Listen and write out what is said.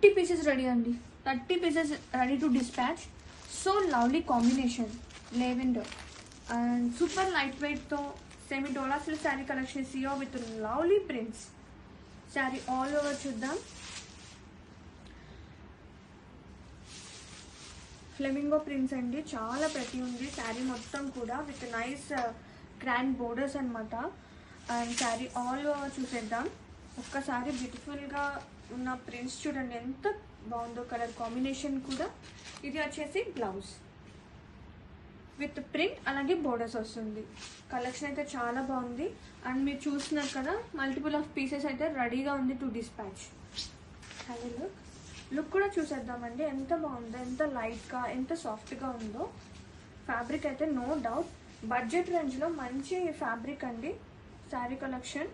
Thirty pieces ready అండి. Thirty pieces ready to dispatch. So lovely combination lavender. And super light వెయిట్తో semi dola silk sari collection సియో with lovely prints. Sari all over చూద్దాం. Flamingo prints అండి. చాలా ప్రతి ఉంది. శారీ మొత్తం కూడా with nice grand borders అనమాట and sari all over చూసేద్దాం. ఒక్కసారి బ్యూటిఫుల్గా ఉన్న ప్రింట్స్ చూడండి ఎంత బాగుందో కలర్ కాంబినేషన్ కూడా. ఇది వచ్చేసి బ్లౌజ్. విత్ ప్రింట్ అలాగే బోర్డర్స్ వస్తుంది. కలెక్షన్ అయితే చాలా బాగుంది. అండ్ మీరు చూస్తున్నారు కదా మల్టిపుల్ ఆఫ్ పీసెస్ అయితే రెడీగా ఉంది to dispatch. Have look look కూడా చూసేద్దామండి. ఎంత బాగుందో ఎంత లైట్గా ఎంత సాఫ్ట్గా ఉందో. ఫ్యాబ్రిక్ అయితే నో డౌట్ బడ్జెట్ రేంజ్లో మంచి ఫ్యాబ్రిక్ అండి. శారీ కలెక్షన్